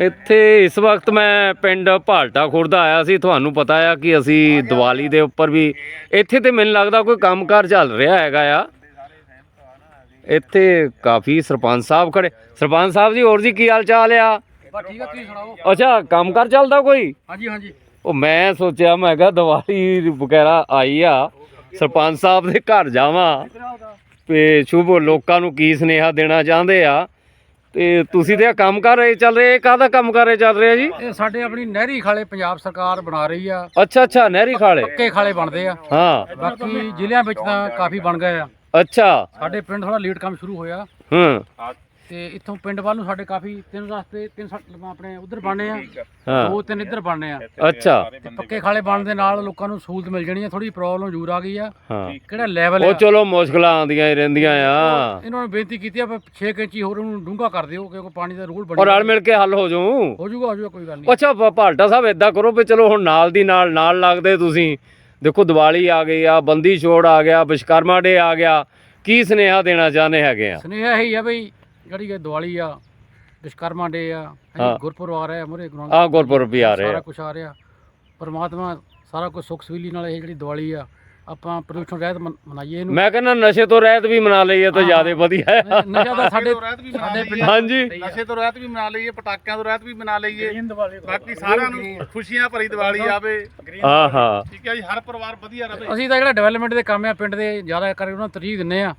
ਇੱਥੇ ਇਸ ਵਕਤ ਮੈਂ ਪਿੰਡ ਭਾਲਟਾ ਖੁਰਦਾ ਆਇਆ ਸੀ ਤੁਹਾਨੂੰ ਪਤਾ ਆ ਕਿ ਅਸੀਂ ਦੀਵਾਲੀ ਦੇ ਉੱਪਰ ਵੀ ਇੱਥੇ ਤੇ ਮੈਨੂੰ ਲੱਗਦਾ ਕੋਈ ਕੰਮਕਾਰ ਚੱਲ ਰਿਹਾ ਹੈਗਾ ਆ। ਇੱਥੇ ਕਾਫੀ ਸਰਪੰਚ ਸਾਹਿਬ ਖੜੇ। ਸਰਪੰਚ ਸਾਹਿਬ ਜੀ ਹੋਰ ਜੀ ਕੀ ਹਾਲ ਚਾਲ ਆ? ਬਸ ਠੀਕ ਆ ਤੁਸੀਂ ਸੁਣਾਓ? ਅੱਛਾ ਕੰਮਕਾਰ ਚੱਲਦਾ ਕੋਈ? ਹਾਂਜੀ ਹਾਂਜੀ। ਉਹ ਮੈਂ ਸੋਚਿਆ ਮੈਂ ਕਿਹਾ ਦੀਵਾਲੀ ਵਗੈਰਾ ਆਈ ਆ ਸਰਪੰਚ ਸਾਹਿਬ ਦੇ ਘਰ ਜਾਵਾਂ। ਤੇ ਸ਼ੁਭ ਲੋਕਾਂ ਨੂੰ ਕੀ ਸੁਨੇਹਾ ਦੇਣਾ ਚਾਹੁੰਦੇ ਆ? ਤੇ ਤੁਸੀਂ ਤੇ ਇਹ ਕੰਮ ਕਰ ਰਹੇ ਚੱਲ ਰਹੇ ਕਾਹਦਾ ਕੰਮ ਕਰ ਰਹੇ ਚੱਲ ਰਿਹਾ ਜੀ? ਇਹ ਸਾਡੇ ਆਪਣੀ ਨਹਿਰੀ ਖਾਲੇ ਪੰਜਾਬ ਸਰਕਾਰ ਬਣਾ ਰਹੀ ਆ। ਅੱਛਾ ਅੱਛਾ ਨਹਿਰੀ ਖਾਲੇ। ਪੱਕੇ ਖਾਲੇ ਬਣਦੇ ਆ। ਹਾਂ। ਬਾਕੀ ਜ਼ਿਲ੍ਹਿਆਂ ਵਿੱਚ ਤਾਂ ਕਾਫੀ ਬਣ ਗਏ ਆ। ਅੱਛਾ। ਸਾਡੇ ਪਿੰਡ ਥੋੜਾ ਲੇਟ ਕੰਮ ਸ਼ੁਰੂ ਹੋਇਆ। ਹੂੰ। ਤੇ ਇੱਥੋਂ ਪਿੰਡ ਵੱਲ ਨੂੰ ਸਾਡੇ ਕਾਫੀ ਤਿੰਨ ਰਸਤੇ ਤਿੰਨ ਸਾ- ਆਪਣੇ ਉਧਰ ਬਣਨੇ ਆ। ਹਾਂ। ਦੋ ਤਿੰਨ ਇੱਧਰ ਬਣਨੇ ਆ। ਅੱਛਾ। ਤੇ ਪੱਕੇ ਖਾਲੇ ਬਣਨ ਦੇ ਨਾਲ ਲੋਕਾਂ ਨੂੰ ਸਹੂਲਤ ਮਿਲ ਜਾਣੀ ਆ ਥੋੜੀ ਪ੍ਰੋਬਲਮ ਜ਼ਰੂਰ ਆ ਗਈ ਆ। ਹਾਂ। ਕਿਹੜਾ ਲੈਵਲ ਉਹ ਆ ਚਲੋ ਮੁਸ਼ਕਲਾਂ ਆਉਂਦੀਆਂ ਹੀ ਰਹਿੰਦੀਆਂ ਆ। ਇਹਨਾਂ ਨੂੰ ਬੇਨਤੀ ਕੀਤੀ ਆ 6 ਇੰਚੀ ਹੋਰ ਉਹਨੂੰ ਡੂੰਘਾ ਕਰ ਦਿਓ ਕਿਉਂਕਿ ਪਾਣੀ ਦਾ ਰੂਲ ਔਰ ਬਣੀ ਰਲ ਮਿਲ ਕੇ ਹੱਲ ਹੋ ਜਾਊ। ਹੋ ਜਾਊਗਾ ਹੋ ਜਾਊਗਾ ਕੋਈ ਗੱਲ ਨਹੀਂ। ਅੱਛਾ ਭ- ਭਾਲਟਾ ਸਾਹਿਬ ਏਦਾਂ ਕਰੋ ਵੀ ਚਲੋ ਹੁਣ ਨਾਲ ਦੀ ਨਾਲ ਨਾਲ ਲੱਗਦੇ ਤੁਸੀਂ। ਦੇਖੋ ਦੀਵਾਲੀ ਆ ਗਈ ਆ ਬੰਦੀ ਛੋੜ ਆ ਗਿਆ ਵਿਸ਼ਕਰਮਾ ਡੇ ਆ ਗਿਆ। ਕੀ ਸੁਨੇਹਾ ਦੇਣਾ ਚਾਹੁੰਦੇ ਹੈਗੇ ਆ? ਸੁਨੇਹਾ ਇਹੀ ਆ ਬਈ ਜਿਹੜੀ ਇਹ ਦੀਵਾਲੀ ਆ ਵਿਸ਼ਕਰਮਾ ਡੇ ਆ ਹਾਂ। ਗੁਰਪੁਰਬ ਆ ਰਿਹਾ ਮੁਰੇ ਗੁਰੂ ਆ ਗੁਰਪੁਰਬ ਵੀ ਆ ਰਹੇ। ਸਾਰਾ ਆ ਕੁਝ ਆ ਰਿਹਾ। ਪਰਮਾਤਮਾ ਸਾਰਾ ਕੁਝ ਸੁੱਖ ਸਵੀਲੀ ਨਾਲ ਇਹ ਜਿਹੜੀ ਦੀਵਾਲੀ ਆ ਆਪਾਂ ਪ੍ਰਦੂਸ਼ਣ ਰਹਿਤ ਮਨ- ਮਨਾਈਏ ਇਹਨੂੰ। ਮੈਂ ਕਹਿੰਦਾ ਨਸ਼ੇ ਤੋਂ ਰਹਿਤ ਵੀ ਮਨਾ ਲਈਏ ਤਾਂ ਹਾਂ। ਜ਼ਿਆਦਾ ਵਧੀਆ ਹੈ। ਨਸ਼ਾ ਦਾ ਸਾਡੇ ਰਹਿਤ ਵੀ ਮਨਾ ਸਾਡੇ ਲਈਏ। ਪਿੰਡ ਹਾਂਜੀ। ਨਸ਼ੇ ਤੋਂ ਰਹਿਤ ਵੀ ਮਨਾ ਲਈਏ ਪਟਾਕਿਆਂ ਤੋਂ ਰਹਿਤ ਵੀ ਮਨਾ ਲਈਏ। ਬਾਕੀ ਸਾਰਿਆਂ ਨੂੰ ਖੁਸ਼ੀਆਂ ਭਰੀ ਦੀਵਾਲੀ ਆਵੇ। ਹਾਂ ਹਾਂ। ਠੀਕ ਹੈ ਜੀ ਹਰ ਪਰਿਵਾਰ ਵਧੀਆ ਰਵੇ ਅਸੀਂ ਤਾਂ ਜਿਹੜਾ ਡਿਵੈਲਪਮੈਂਟ ਦੇ ਕੰਮ ਆ ਪਿੰਡ ਦੇ ਜ਼ਿਆਦਾ ਕਰਕੇ ਉਹਨਾਂ ਨੂੰ ਤਰਜੀਹ ਦਿੰਨੇ ਆ।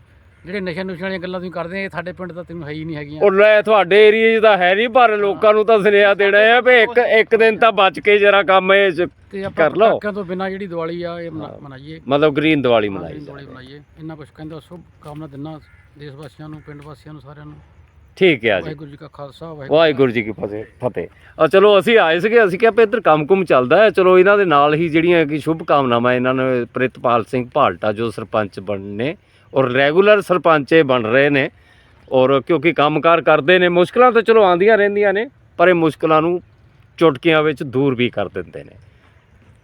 ਜਿਹੜੇ ਨਸ਼ੇ ਨੁਸ਼ੇ ਵਾਲੀਆਂ ਗੱਲਾਂ ਤੁਸੀਂ ਕਰਦੇ ਆ ਇਹ ਸਾਡੇ ਪਿੰਡ ਤਾਂ ਤੈਨੂੰ ਹੈ ਹੀ ਨਹੀਂ ਹੈਗੀਆਂ। ਉਹ ਲੈ ਤੁਹਾਡੇ ਏਰੀਏ 'ਚ ਤਾਂ ਹੈ ਨਹੀਂ ਪਰ ਲੋਕਾਂ ਨੂੰ ਤਾਂ ਸੁਨੇਹਾ ਦੇਣਾ ਹੈ ਵੀ ਇੱਕ ਇੱਕ ਦਿਨ ਤਾਂ ਬਚ ਕੇ ਜਰਾ ਕੰਮ ਇਹ 'ਚ ਤੇ ਆਪਾਂ ਕਰ ਲਓ। ਪਟਾਕਿਆਂ ਤੋਂ ਬਿਨਾਂ ਜਿਹੜੀ ਦੀਵਾਲੀ ਆ ਇਹ ਮਨਾ- ਮਨਾਈਏ। ਮਤਲਬ ਗ੍ਰੀਨ ਦੀਵਾਲੀ ਮਨਾਈ ਦੀਵਾਲੀ ਬਣਾਈਏ ਇੰਨਾ ਕੁਝ ਕਹਿੰਦਾ ਸ਼ੁਭ ਕਾਮਨਾ ਦਿੰਨਾ ਦੇਸ਼ ਵਾਸੀਆਂ ਨੂੰ ਪਿੰਡ ਵਾਸੀਆਂ ਨੂੰ ਸਾਰਿਆਂ ਨੂੰ। ਠੀਕ ਹੈ ਜੀ। ਵਾਹਿਗੁਰੂ ਜੀ ਕਾ ਖਾਲਸਾ ਵਾਹਿਗੁਰੂ ਵਾਹਿਗੁਰੂ ਜੀ ਕੀ ਫਤਿਹ। ਫਤਿਹ ਆ ਚਲੋ ਅਸੀਂ ਆਏ ਸੀਗੇ ਅਸੀਂ ਕਿਹਾ ਵੀ ਇੱਧਰ ਕੰਮ-ਕੁਮ ਚੱਲਦਾ ਹੈ। ਚਲੋ ਇਹਨਾਂ ਦੇ ਨਾਲ ਹੀ ਜਿਹੜੀਆਂ ਕਿ ਸ਼ੁਭ ਕਾਮਨਾਵਾਂ ਇਹਨਾਂ ਨੇ ਪ੍ਰਿਤਪਾਲ ਸਿੰਘ ਭਾਲਟਾ ਜੋ ਸਰਪੰਚ ਬਣਨੇ ਔਰ ਰੈਗੂਲਰ ਸਰਪੰਚ ਇਹ ਬਣ ਰਹੇ ਨੇ ਔਰ ਕਿਉਂਕਿ ਕੰਮਕਾਰ ਕਰਦੇ ਨੇ, ਮੁਸ਼ਕਲਾਂ ਤਾਂ ਚਲੋ ਆਉਂਦੀਆਂ ਰਹਿੰਦੀਆਂ ਨੇ, ਪਰ ਇਹ ਮੁਸ਼ਕਲਾਂ ਨੂੰ ਚੁਟਕੀਆਂ ਵਿੱਚ ਦੂਰ ਵੀ ਕਰ ਦਿੰਦੇ ਨੇ।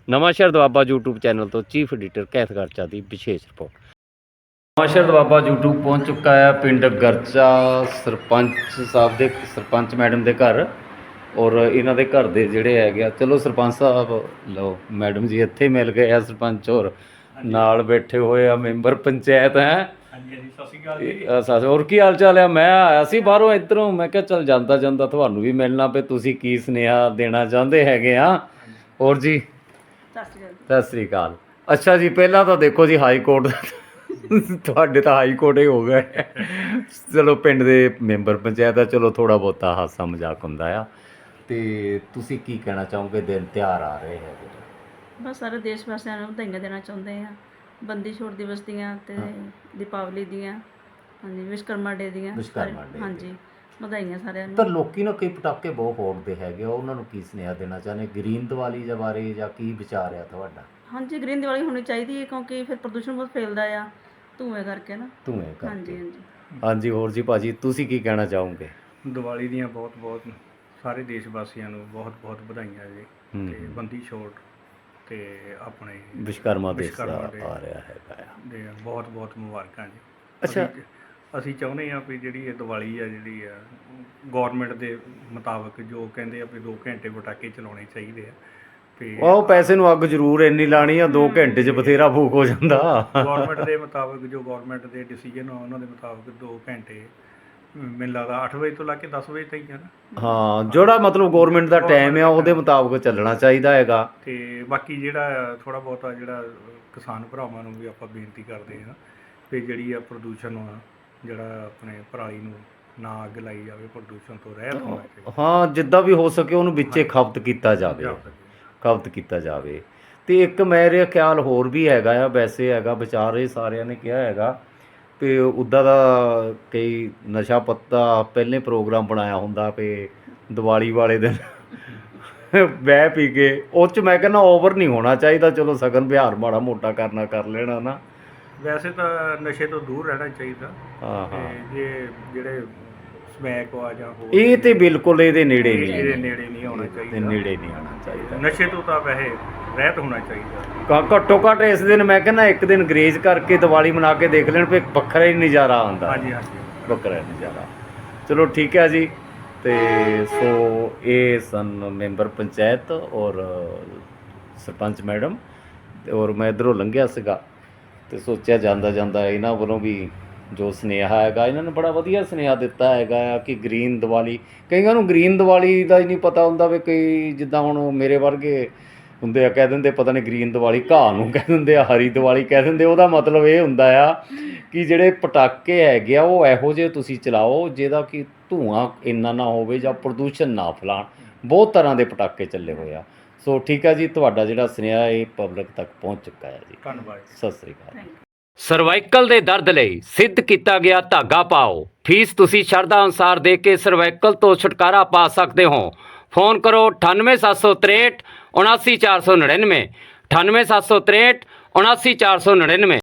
ਨਵਾਂ ਸ਼ਹਿਰ ਦਵਾਬਾ YouTube ਚੈਨਲ ਤੋਂ ਚੀਫ ਐਡੀਟਰ ਕੈਥ ਗਰਚਾ ਦੀ ਵਿਸ਼ੇਸ਼ ਰਿਪੋਰਟ। ਨਵਾਂਸ਼ਹਿਰ ਦਵਾਬਾ YouTube ਪਹੁੰਚ ਚੁੱਕਾ ਹੈ, ਪਿੰਡ ਗਰਚਾ ਸਰਪੰਚ ਸਾਹਿਬ ਦੇ, ਸਰਪੰਚ ਮੈਡਮ ਦੇ ਘਰ। ਔਰ ਇਹਨਾਂ ਦੇ ਘਰ ਦੇ ਜਿਹੜੇ ਹੈਗੇ ਆ, ਚਲੋ ਸਰਪੰਚ ਸਾਹਿਬ, ਲਓ ਮੈਡਮ ਜੀ ਇੱਥੇ ਮਿਲ ਗਏ ਆ ਸਰਪੰਚ ਔਰ ਨਾਲ ਬੈਠੇ ਹੋਏ ਆ ਮੈਂਬਰ ਪੰਚਾਇਤ ਹੈ? ਹਾਂਜੀ ਹਾਂਜੀ ਸਤਿ ਸ਼੍ਰੀ ਅਕਾਲ ਇਹ, ਸੱਸ ਹੋਰ ਕੀ ਹਾਲ ਚਾਲ ਆ? ਮੈਂ ਆਇਆ ਸੀ ਬਾਹਰੋਂ ਇਧਰੋਂ ਮੈਂ ਕਿਹਾ ਚੱਲ ਜਾਂਦਾ ਜਾਂਦਾ ਤੁਹਾਨੂੰ ਵੀ ਮਿਲਣਾ ਪਏ ਤੁਸੀਂ ਕੀ ਸੁਨੇਹਾ ਦੇਣਾ ਚਾਹੁੰਦੇ ਹੈਗੇ ਆ? ਹੋਰ ਜੀ? ਸਤਿ ਸ੍ਰੀ ਅਕਾਲ। ਅੱਛਾ ਜੀ ਪਹਿਲਾਂ ਤਾਂ ਦੇਖੋ ਜੀ ਹਾਈ ਕੋਰਟ ਤੁਹਾਡੇ ਤਾਂ ਹਾਈ ਕੋਰਟ ਹੀ ਹੋ ਗਏ। ਚਲੋ ਪਿੰਡ ਦੇ ਮੈਂਬਰ ਪੰਚਾਇਤ ਦਾ ਚਲੋ ਥੋੜਾ ਬਹੁਤਾ ਹਾਸਾ ਮਜ਼ਾਕ ਹੁੰਦਾ ਆ। ਤੇ ਤੁਸੀਂ ਕੀ ਕਹਿਣਾ ਚਾਹੋਗੇ? ਦਿਨ ਤਿਉਹਾਰ ਆ ਰਹੇ ਹੈਗੇ। ਬਸ ਸਾਰੇ ਦੇਸ਼ ਵਾਸੀਆਂ ਨੂੰ ਵਧਾਈਆਂ ਦੇਣਾ ਚਾਹੁੰਦੇ ਆ ਬੰਦੀ ਛੋੜ ਦਿਵਸ ਦੀਆਂ ਤੇ ਦੀਪਾਵਲੀ ਦੀਆਂ ਹਾਂਜੀ ਵਿਸ਼ਕਰਮਾ ਡੇ ਦੀਆਂ। day। ਹਾਂਜੀ ਵਧਾਈਆਂ ਸਾਰਿਆਂ ਪਰ ਨੂੰ ਲੋਕੀ ਨਾ ਕਈ ਪਟਾਕੇ ਬਹੁਤ ਫੋੜਦੇ ਹੈਗੇ ਆ ਉਹਨਾਂ ਨੂੰ ਕੀ ਸੁਨੇਹਾ ਦੇਣਾ ਚਾਹੁੰਦੇ? ਗ੍ਰੀਨ ਦੀਵਾਲੀ ਦੇ ਬਾਰੇ ਜਾਂ ਕੀ ਵਿਚਾਰ ਆ ਤੁਹਾਡਾ? ਹਾਂਜੀ ਗ੍ਰੀਨ ਦੀਵਾਲੀ ਹੋਣੀ ਚਾਹੀਦੀ ਹੈ ਕਿਉਂਕਿ ਫਿਰ ਪ੍ਰਦੂਸ਼ਣ ਬਹੁਤ ਫੈਲਦਾ ਆ ਧੂਏ ਕਰਕੇ ਨਾ। ਇਹ ਹਾਂਜੀ ਕਰ ਹਾਂਜੀ। ਹਾਂਜੀ ਹੋਰ ਜੀ ਭਾਜੀ ਤੁਸੀਂ ਕੀ ਕਹਿਣਾ ਚਾਹੋਗੇ? ਦੀਵਾਲੀ ਦੀਆਂ ਬਹੁਤ ਬਹੁਤ ਸਾਰੇ ਦੇਸ਼ ਵਾਸੀਆਂ ਨੂੰ ਬਹੁਤ ਬਹੁਤ ਵਧਾਈਆਂ ਜੀ। ਤੇ ਬੰਦੀ ਛੋੜ ਤੇ ਆਪਣੇ ਵਿਸ਼ਕਰਮਾ ਦੇ ਆ ਰਿਹਾ ਹੈਗਾ ਆ। ਦੇ ਬਹੁਤ ਬਹੁਤ ਮੁਬਾਰਕਾਂ ਜੀ। ਅੱਛਾ। ਅਸੀਂ- ਚਾਹੁੰਦੇ ਹਾਂ ਵੀ ਜਿਹੜੀ ਇਹ ਦੀਵਾਲੀ ਆ ਜਿਹੜੀ ਆ ਗਵਰਨਮੈਂਟ ਦੇ ਮੁਤਾਬਕ ਜੋ ਕਹਿੰਦੇ ਆ ਵੀ 2 ਘੰਟੇ ਪਟਾਕੇ ਚਲਾਉਣੇ ਚਾਹੀਦੇ ਆ ਤੇ ਉਹ ਪੈਸੇ ਨੂੰ ਅੱਗ ਜ਼ਰੂਰ ਇੰਨੀ ਲਾਣੀ ਆ 2 ਘੰਟੇ 'ਚ ਬਥੇਰਾ ਫੂਕ ਹੋ ਜਾਂਦਾ। ਗਵਰਨਮੈਂਟ ਦੇ ਮੁਤਾਬਕ ਜੋ ਗਵਰਨਮੈਂਟ ਦੇ ਡਿਸੀਜਨ ਆ ਉਹਨਾਂ ਦੇ ਮੁਤਾਬਕ 2 ਘੰਟੇ ਮੈਨੂੰ ਲੱਗਦਾ 8 ਵਜੇ ਤੋਂ ਲੈ ਕੇ 10 ਵਜੇ ਤਾਈਂ ਹੈ ਨਾ। ਹਾਂ ਜਿਹੜਾ ਮਤਲਬ ਗਵਰਨਮੈਂਟ ਦਾ ਟਾਈਮ ਆ ਉਹਦੇ ਮੁਤਾਬਕ ਚੱਲਣਾ ਚਾਹੀਦਾ ਹੈਗਾ। ਤੇ ਬਾਕੀ ਜਿਹੜਾ ਥੋੜਾ ਬਹੁਤਾ ਜਿਹੜਾ ਕਿਸਾਨ ਭਰਾਵਾਂ ਨੂੰ ਵੀ ਆਪਾਂ ਬੇਨਤੀ ਕਰਦੇ ਹਾਂ ਵੀ ਜਿਹੜੀ ਆ ਪ੍ਰਦੂਸ਼ਣ ਆ ਜਿਹੜਾ ਆਪਣੇ ਪਰਾਲੀ ਨੂੰ ਨਾ ਅੱਗ ਲਾਈ ਜਾਵੇ ਪ੍ਰਦੂਸ਼ਣ ਤੋਂ ਰਹਿਤ ਹੋਣਾ ਚਾਹੀਦਾ ਹਾਂ ਜਿੱਦਾਂ ਵੀ ਹੋ ਸਕੇ ਉਹਨੂੰ ਵਿੱਚੇ ਖਪਤ ਕੀਤਾ ਜਾਵੇ। ਖਪਤ ਕੀਤਾ ਜਾਵੇ। ਤੇ ਇੱਕ ਮੇਰੇ ਖਿਆਲ ਹੋਰ ਵੀ ਹੈਗਾ ਆ ਵੈਸੇ ਹੈਗਾ ਵਿਚਾਰ ਇਹ ਸਾਰਿਆਂ ਨੇ ਕਿਹਾ ਹੈਗਾ ਤੇ ਉੱਦਾਂ ਦਾ ਕਈ ਨਸ਼ਾ ਪੱਤਾ ਪਹਿਲੇ ਪ੍ਰੋਗਰਾਮ ਬਣਾਇਆ ਹੁੰਦਾ ਵੀ ਦੀਵਾਲੀ ਵਾਲੇ ਦਿਨ ਬਹਿ ਪੀ ਕੇ ਉਹ ਚ ਮੈਂ ਕਹਿੰਦਾ ਓਵਰ ਨਹੀਂ ਹੋਣਾ ਚਾਹੀਦਾ ਚਲੋ ਸਗਨ ਵਿਹਾਰ ਮਾੜਾ ਮੋਟਾ ਕਰਨਾ ਕਰ ਲੈਣਾ ਨਾ। ਵੈਸੇ ਤਾਂ ਨਸ਼ੇ ਤੋਂ ਦੂਰ ਰਹਿਣਾ ਚਾਹੀਦਾ। ਹਾਂ ਤੇ ਹਾਂ ਜੇ ਜਿਹੜੇ ਸਮੈਕ ਆ ਜਾਂ ਹੋਰ ਇਹ ਤੇ ਬਿਲਕੁਲ ਇਹਦੇ ਨੇੜੇ ਇਹਦੇ ਨਹੀਂ ਨੇੜੇ ਨਹੀਂ ਆਉਣਾ ਇਹਦੇ ਚਾਹੀਦਾ। ਨੇੜੇ ਨਹੀਂ ਆਉਣਾ ਚਾਹੀਦਾ। ਨਸ਼ੇ ਤੋਂ ਤਾਂ ਵੈਸੇ ਰਹਿਤ ਹੋਣਾ ਚਾਹੀਦਾ। ਘ- ਘੱਟੋ ਘੱਟ ਇਸ ਦਿਨ ਮੈਂ ਕਹਿੰਦਾ ਇੱਕ ਦਿਨ ਗਰੇਜ ਕਰਕੇ ਦੀਵਾਲੀ ਮਨਾ ਕੇ ਦੇਖ ਲੈਣ ਵੀ ਵੱਖਰਾ ਹੀ ਨਜ਼ਾਰਾ ਆਉਂਦਾ। ਹਾਂਜੀ ਹਾਂਜੀ। ਵੱਖਰਾ ਨਜ਼ਾਰਾ। ਚਲੋ ਠੀਕ ਹੈ ਜੀ। ਤੇ ਸੋ ਇਹ ਸਨ ਮੈਂਬਰ ਪੰਚਾਇਤ ਔਰ ਸਰਪੰਚ ਮੈਡਮ ਤੇ ਔਰ ਮੈਂ ਇਧਰੋਂ ਲੰਘਿਆ ਸੀਗਾ ਤੇ ਸੋਚਿਆ ਜਾਂਦਾ ਜਾਂਦਾ ਇਹਨਾਂ ਵੱਲੋਂ ਵੀ ਜੋ ਸੁਨੇਹਾ ਹੈਗਾ ਇਹਨਾਂ ਨੇ ਬੜਾ ਵਧੀਆ ਸੁਨੇਹਾ ਦਿੱਤਾ ਹੈਗਾ ਆ ਕਿ ਗ੍ਰੀਨ ਦੀਵਾਲੀ ਕਈਆਂ ਨੂੰ ਗ੍ਰੀਨ ਦੀਵਾਲੀ ਦਾ ਹੀ ਨਹੀਂ ਪਤਾ ਹੁੰਦਾ ਵੀ ਕਈ ਜਿੱਦਾਂ ਹੁਣ ਮੇਰੇ ਵਰਗੇ ਹੁੰਦੇ ਆ ਕਹਿ ਦਿੰਦੇ ਪਤਾ ਨਹੀਂ ਗ੍ਰੀਨ ਦੀਵਾਲੀ ਘਾਹ ਨੂੰ ਕਹਿ ਦਿੰਦੇ ਆ ਹਰੀ ਦੀਵਾਲੀ ਕਹਿ ਦਿੰਦੇ ਉਹਦਾ ਮਤਲਬ ਇਹ ਹੁੰਦਾ ਆ ਕਿ ਜਿਹੜੇ ਪਟਾਕੇ ਹੈਗੇ ਆ ਉਹ ਇਹੋ ਜਿਹੇ ਤੁਸੀਂ ਚਲਾਓ ਜਿਹਦਾ ਕਿ ਧੂਆਂ ਇੰਨਾ ਨਾ ਹੋਵੇ ਜਾਂ ਪ੍ਰਦੂਸ਼ਣ ਨਾ ਫੈਲਾਣ ਬਹੁਤ ਤਰ੍ਹਾਂ ਦੇ ਪਟਾਕੇ ਚੱਲੇ ਹੋਏ ਆ। ਸੋ ਠੀਕ ਆ ਜੀ ਤੁਹਾਡਾ ਜਿਹੜਾ ਸੁਨੇਹਾ ਇਹ ਪਬਲਿਕ ਤੱਕ ਪਹੁੰਚ ਚੁੱਕਾ ਹੈ ਜੀ। ਧੰਨਵਾਦ ਸਤਿ ਸ੍ਰੀ ਅਕਾਲ। ਸਰਵਾਈਕਲ ਦੇ ਦਰਦ ਲਈ ਸਿੱਧ ਕੀਤਾ ਗਿਆ ਧਾਗਾ ਪਾਓ। ਫੀਸ ਤੁਸੀਂ ਸ਼ਰਧਾ ਅਨੁਸਾਰ ਦੇ ਕੇ ਸਰਵਾਈਕਲ ਤੋਂ ਛੁਟਕਾਰਾ ਪਾ ਸਕਦੇ ਹੋ। ਫੋਨ ਕਰੋ 98763 79499 98763 79499